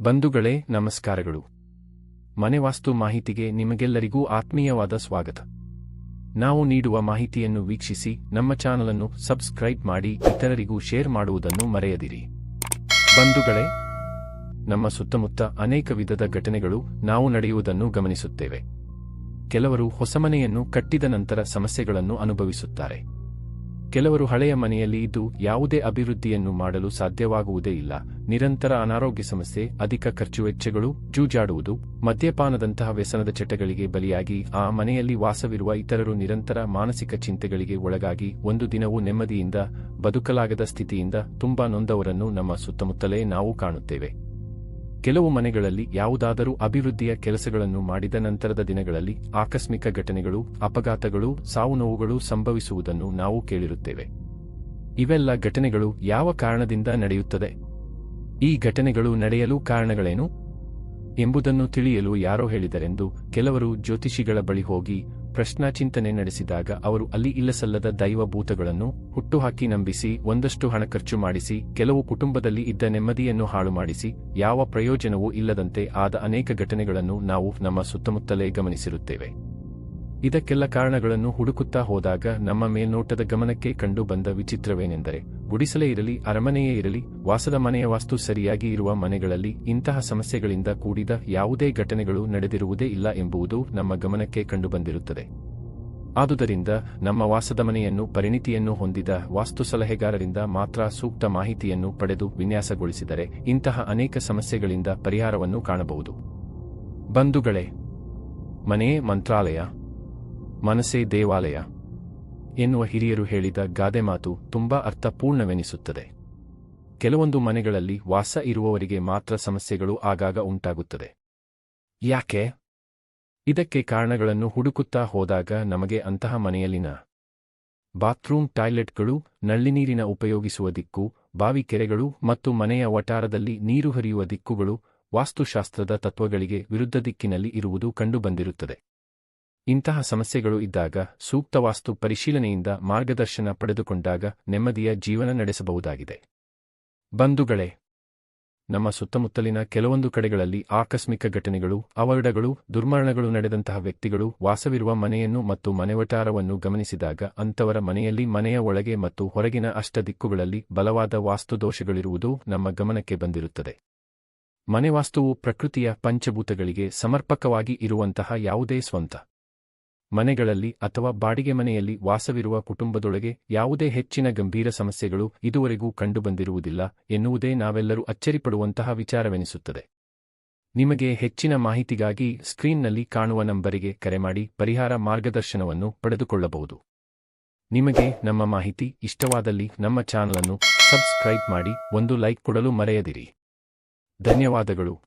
ಬಂಧುಗಳೇ, ನಮಸ್ಕಾರಗಳು. ಮನೆ ವಾಸ್ತು ಮಾಹಿತಿಗೆ ನಿಮಗೆಲ್ಲರಿಗೂ ಆತ್ಮೀಯವಾದ ಸ್ವಾಗತ. ನಾವು ನೀಡುವ ಮಾಹಿತಿಯನ್ನು ವೀಕ್ಷಿಸಿ, ನಮ್ಮ ಚಾನಲನ್ನು ಸಬ್ಸ್ಕ್ರೈಬ್ ಮಾಡಿ, ಇತರರಿಗೂ ಶೇರ್ ಮಾಡುವುದನ್ನು ಮರೆಯದಿರಿ. ಬಂಧುಗಳೇ, ನಮ್ಮ ಸುತ್ತಮುತ್ತ ಅನೇಕ ವಿಧದ ಘಟನೆಗಳು ನಾವು ನಡೆಯುವುದನ್ನು ಗಮನಿಸುತ್ತೇವೆ. ಕೆಲವರು ಹೊಸ ಮನೆಯನ್ನು ಕಟ್ಟಿದ ನಂತರ ಸಮಸ್ಯೆಗಳನ್ನು ಅನುಭವಿಸುತ್ತಾರೆ. ಕೆಲವರು ಹಳೆಯ ಮನೆಯಲ್ಲಿ ಇದ್ದು ಯಾವುದೇ ಅಭಿವೃದ್ಧಿಯನ್ನು ಮಾಡಲು ಸಾಧ್ಯವಾಗುವುದೇ ಇಲ್ಲ. ನಿರಂತರ ಅನಾರೋಗ್ಯ ಸಮಸ್ಯೆ, ಅಧಿಕ ಖರ್ಚು ವೆಚ್ಚಗಳು, ಜೂಜಾಡುವುದು, ಮದ್ಯಪಾನದಂತಹ ವ್ಯಸನದ ಚಟಗಳಿಗೆ ಬಲಿಯಾಗಿ ಆ ಮನೆಯಲ್ಲಿ ವಾಸವಿರುವ ಇತರರು ನಿರಂತರ ಮಾನಸಿಕ ಚಿಂತೆಗಳಿಗೆ ಒಳಗಾಗಿ ಒಂದು ದಿನವೂ ನೆಮ್ಮದಿಯಿಂದ ಬದುಕಲಾಗದ ಸ್ಥಿತಿಯಿಂದ ತುಂಬಾ ನೊಂದವರನ್ನು ನಮ್ಮ ಸುತ್ತಮುತ್ತಲೇ ನಾವು ಕಾಣುತ್ತೇವೆ. ಕೆಲವು ಮನೆಗಳಲ್ಲಿ ಯಾವುದಾದರೂ ಅಭಿವೃದ್ಧಿಯ ಕೆಲಸಗಳನ್ನು ಮಾಡಿದ ನಂತರದ ದಿನಗಳಲ್ಲಿ ಆಕಸ್ಮಿಕ ಘಟನೆಗಳು, ಅಪಘಾತಗಳು, ಸಾವು ನೋವುಗಳು ಸಂಭವಿಸುವುದನ್ನು ನಾವು ಕೇಳಿರುತ್ತೇವೆ. ಇವೆಲ್ಲ ಘಟನೆಗಳು ಯಾವ ಕಾರಣದಿಂದ ನಡೆಯುತ್ತದೆ? ಈ ಘಟನೆಗಳು ನಡೆಯಲು ಕಾರಣಗಳೇನು? ಎಂಬುದನ್ನು ತಿಳಿಯಲು ಯಾರೋ ಹೇಳಿದರೆಂದು ಕೆಲವರು ಜ್ಯೋತಿಷಿಗಳ ಬಳಿ ಹೋಗಿ ಪ್ರಶ್ನಾಚಿಂತನೆ ನಡೆಸಿದಾಗ ಅವರು ಅಲ್ಲಿ ಇಲ್ಲಸಲ್ಲದ ದೈವ ಭೂತಗಳನ್ನು ಹುಟ್ಟುಹಾಕಿ ನಂಬಿಸಿ, ಒಂದಷ್ಟು ಹಣ ಖರ್ಚು ಮಾಡಿಸಿ, ಕೆಲವು ಕುಟುಂಬದಲ್ಲಿ ಇದ್ದ ನೆಮ್ಮದಿಯನ್ನು ಹಾಳು ಮಾಡಿಸಿ, ಯಾವ ಪ್ರಯೋಜನವೂ ಇಲ್ಲದಂತೆ ಆದ ಅನೇಕ ಘಟನೆಗಳನ್ನು ನಾವು ನಮ್ಮ ಸುತ್ತಮುತ್ತಲೇ ಗಮನಿಸಿರುತ್ತೇವೆ. ಇದಕ್ಕೆಲ್ಲ ಕಾರಣಗಳನ್ನು ಹುಡುಕುತ್ತಾ ಹೋದಾಗ ನಮ್ಮ ಮೇಲ್ನೋಟದ ಗಮನಕ್ಕೆ ಕಂಡು ಬಂದ ವಿಚಿತ್ರವೇನೆಂದರೆ ಗುಡಿಸಲೇ ಇರಲಿ, ಅರಮನೆಯೇ ಇರಲಿ, ವಾಸದ ಮನೆಯ ವಾಸ್ತು ಸರಿಯಾಗಿ ಇರುವ ಮನೆಗಳಲ್ಲಿ ಇಂತಹ ಸಮಸ್ಯೆಗಳಿಂದ ಕೂಡಿದ ಯಾವುದೇ ಘಟನೆಗಳು ನಡೆದಿರುವುದೇ ಇಲ್ಲ ಎಂಬುದು ನಮ್ಮ ಗಮನಕ್ಕೆ ಕಂಡುಬಂದಿರುತ್ತದೆ. ಆದುದರಿಂದ ನಮ್ಮ ವಾಸದ ಮನೆಯನ್ನು ಪರಿಣಿತಿಯನ್ನು ಹೊಂದಿದ ವಾಸ್ತು ಸಲಹೆಗಾರರಿಂದ ಮಾತ್ರ ಸೂಕ್ತ ಮಾಹಿತಿಯನ್ನು ಪಡೆದು ವಿನ್ಯಾಸಗೊಳಿಸಿದರೆ ಇಂತಹ ಅನೇಕ ಸಮಸ್ಯೆಗಳಿಂದ ಪರಿಹಾರವನ್ನು ಕಾಣಬಹುದು. ಬಂಧುಗಳೇ, ಮನೆಯೇ ಮಂತ್ರಾಲಯ, ಮನಸ್ಸೇ ದೇವಾಲಯ. ಎನ್ನುವ ಹಿರಿಯರು ಹೇಳಿದ ಗಾದೆ ಮಾತು ತುಂಬಾ ಅರ್ಥಪೂರ್ಣವೆನಿಸುತ್ತದೆ. ಕೆಲವೊಂದು ಮನೆಗಳಲ್ಲಿ ವಾಸ ಇರುವವರಿಗೆ ಮಾತ್ರ ಸಮಸ್ಯೆಗಳು ಆಗಾಗ ಉಂಟಾಗುತ್ತದೆ. ಯಾಕೆ? ಇದಕ್ಕೆ ಕಾರಣಗಳನ್ನು ಹುಡುಕುತ್ತಾ ಹೋದಾಗ ನಮಗೆ ಅಂತಹ ಮನೆಯಲ್ಲಿನ ಬಾತ್ರೂಮ್ ಟಾಯ್ಲೆಟ್ಗಳು ನಳ್ಳಿನೀರಿನ ಉಪಯೋಗಿಸುವ ದಿಕ್ಕು, ಬಾವಿ ಕೆರೆಗಳು ಮತ್ತು ಮನೆಯ ವಟಾರದಲ್ಲಿ ನೀರು ಹರಿಯುವ ದಿಕ್ಕುಗಳು ವಾಸ್ತುಶಾಸ್ತ್ರದ ತತ್ವಗಳಿಗೆ ವಿರುದ್ಧ ದಿಕ್ಕಿನಲ್ಲಿ ಇರುವುದು ಕಂಡುಬಂದಿರುತ್ತದೆ. ಇಂತಹ ಸಮಸ್ಯೆಗಳು ಇದ್ದಾಗ ಸೂಕ್ತ ವಾಸ್ತು ಪರಿಶೀಲನೆಯಿಂದ ಮಾರ್ಗದರ್ಶನ ಪಡೆದುಕೊಂಡಾಗ ನೆಮ್ಮದಿಯ ಜೀವನ ನಡೆಸಬಹುದಾಗಿದೆ. ಬಂಧುಗಳೇ, ನಮ್ಮ ಸುತ್ತಮುತ್ತಲಿನ ಕೆಲವೊಂದು ಕಡೆಗಳಲ್ಲಿ ಆಕಸ್ಮಿಕ ಘಟನೆಗಳು, ಅವಘಡಗಳು, ದುರ್ಮರಣಗಳು ನಡೆದಂತಹ ವ್ಯಕ್ತಿಗಳು ವಾಸವಿರುವ ಮನೆಯನ್ನು ಮತ್ತು ಮನೆವಟಾರವನ್ನು ಗಮನಿಸಿದಾಗ ಅಂಥವರ ಮನೆಯಲ್ಲಿ ಮನೆಯ ಒಳಗೆ ಮತ್ತು ಹೊರಗಿನ ಅಷ್ಟ ದಿಕ್ಕುಗಳಲ್ಲಿ ಬಲವಾದ ವಾಸ್ತುದೋಷಗಳಿರುವುದು ನಮ್ಮ ಗಮನಕ್ಕೆ ಬಂದಿರುತ್ತದೆ. ಮನೆವಾಸ್ತುವು ಪ್ರಕೃತಿಯ ಪಂಚಭೂತಗಳಿಗೆ ಸಮರ್ಪಕವಾಗಿ ಇರುವಂತಹ ಯಾವುದೇ ಸ್ವಂತ ಮನೆಗಳಲ್ಲಿ ಅಥವಾ ಬಾಡಿಗೆ ಮನೆಯಲ್ಲಿ ವಾಸವಿರುವ ಕುಟುಂಬದೊಳಗೆ ಯಾವುದೇ ಹೆಚ್ಚಿನ ಗಂಭೀರ ಸಮಸ್ಯೆಗಳು ಇದುವರೆಗೂ ಕಂಡುಬಂದಿರುವುದಿಲ್ಲ ಎನ್ನುವುದೇ ನಾವೆಲ್ಲರೂ ಅಚ್ಚರಿಪಡುವಂತಹ ವಿಚಾರವೆನಿಸುತ್ತದೆ. ನಿಮಗೆ ಹೆಚ್ಚಿನ ಮಾಹಿತಿಗಾಗಿ ಸ್ಕ್ರೀನ್ನಲ್ಲಿ ಕಾಣುವ ನಂಬರಿಗೆ ಕರೆ ಮಾಡಿ ಪರಿಹಾರ ಮಾರ್ಗದರ್ಶನವನ್ನು ಪಡೆದುಕೊಳ್ಳಬಹುದು. ನಿಮಗೆ ನಮ್ಮ ಮಾಹಿತಿ ಇಷ್ಟವಾದಲ್ಲಿ ನಮ್ಮ ಚಾನಲನ್ನು ಸಬ್ಸ್ಕ್ರೈಬ್ ಮಾಡಿ ಒಂದು ಲೈಕ್ ಕೊಡಲು ಮರೆಯದಿರಿ. ಧನ್ಯವಾದಗಳು.